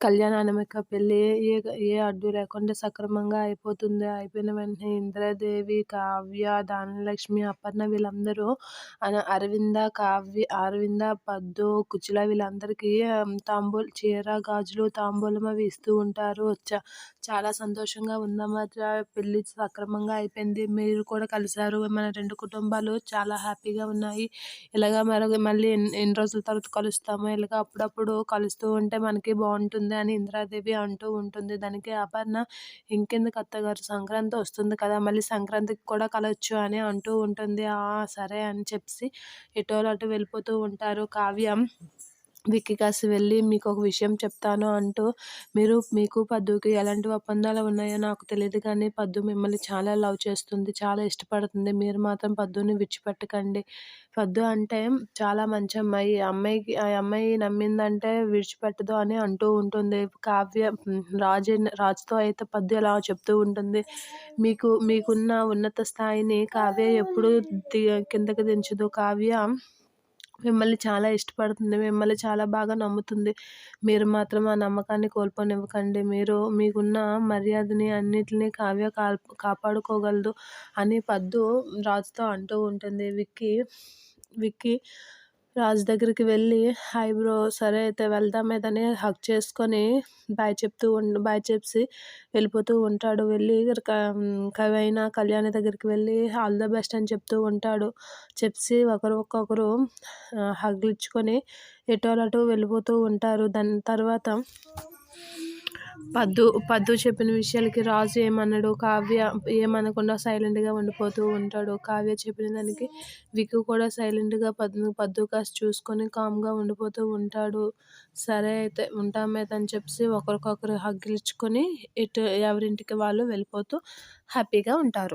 కళ్యాణ అనామిక పెళ్ళి ఏ ఏ అడ్డు లేకుండా సక్రమంగా అయిపోతుంది. అయిపోయిన వెంటనే ఇంద్రదేవి కావ్య ధనలక్ష్మి అపర్ణ వీళ్ళందరూ అరవింద కావ్య అరవింద పద్దు కుచిల వీళ్ళందరికీ తాంబూల చీర గాజులు తాంబూలం అవి ఇస్తూ ఉంటారు. చ చాలా సంతోషంగా ఉందన్నమాట పెళ్ళి సక్రమంగా అయిపోయింది. మీరు కూడా కలిశారు. మన రెండు కుటుంబాలు చాలా హ్యాపీగా ఉన్నాయి. ఇలాగ మరి మళ్ళీ ఎన్ని ఎన్ని రోజుల తర్వాత కలుస్తాము ఇలాగ అప్పుడప్పుడు కలుస్తూ ఉంటే మనకి బాగుంటుంది. ఉంటుంది అని ఇంద్రాదేవి అంటూ ఉంటుంది. దానికి అపర్ణ ఇంకెందుకు అత్తగారు? సంక్రాంతి వస్తుంది కదా మళ్ళీ సంక్రాంతికి కూడా కలవచ్చు అని అంటూ ఉంటుంది. సరే అని చెప్పి ఎటోలు అటు వెళ్ళిపోతూ ఉంటారు. కావ్యం విక్కీకాసి వెళ్ళి మీకు ఒక విషయం చెప్తాను అంటూ మీరు మీకు పద్దుకి ఎలాంటి ఒప్పందాలు ఉన్నాయో నాకు తెలియదు కానీ పద్దు మిమ్మల్ని చాలా లవ్ చేస్తుంది చాలా ఇష్టపడుతుంది. మీరు మాత్రం పద్దుని విడిచిపెట్టకండి. పద్దు అంటే చాలా మంచి అమ్మాయి. అమ్మాయికి ఆ అమ్మాయి నమ్మిందంటే విడిచిపెట్టదు అని అంటూ ఉంటుంది. కావ్య రాజు రాజుతో అయితే పద్దు ఎలా చెప్తూ ఉంటుంది మీకు మీకున్న ఉన్నత స్థాయిని కావ్య ఎప్పుడు కిందకి దించదు. కావ్య మిమ్మల్ని చాలా ఇష్టపడుతుంది మిమ్మల్ని చాలా బాగా నమ్ముతుంది. మీరు మాత్రం ఆ నమ్మకాన్ని కోల్పోనివ్వకండి. మీరు మీకున్న మర్యాదని అన్నిటిని కావ్య కా కాపాడుకోగలదు అని పద్దు రాజుతో అంటూ ఉంటుంది. విక్కీ విక్కీ రాజు దగ్గరికి వెళ్ళి హాయ్ బ్రో సరే అయితే వెళ్దాం ఏదని హక్ చేసుకొని బాయ్ చెప్తూ ఉండి బాయ్ చెప్పి వెళ్ళిపోతూ ఉంటాడు. వెళ్ళి కవైన కళ్యాణి దగ్గరికి వెళ్ళి ఆల్ ద బెస్ట్ అని చెప్తూ ఉంటాడు. చెప్పి ఒకరు ఒక్కొక్కరు హగ్లిచ్చుకొని ఇచ్చుకొని అటు వెళ్ళిపోతూ ఉంటారు. దాని తర్వాత పద్దు పద్దు చెప్పిన విషయాలకి రాజు ఏమన్నాడు కావ్య ఏమనకుండా సైలెంట్గా ఉండిపోతూ ఉంటాడు. కావ్య చెప్పిన దానికి విక్కు కూడా సైలెంట్గా పద్దు పద్దు కాస్త చూసుకొని కామ్గా ఉండిపోతూ ఉంటాడు. సరే అయితే ఉంటామైతే అని చెప్పి ఒకరికొకరు హగ్గిలిచ్చుకొని ఇటు ఎవరింటికి వాళ్ళు వెళ్ళిపోతూ హ్యాపీగా ఉంటారు.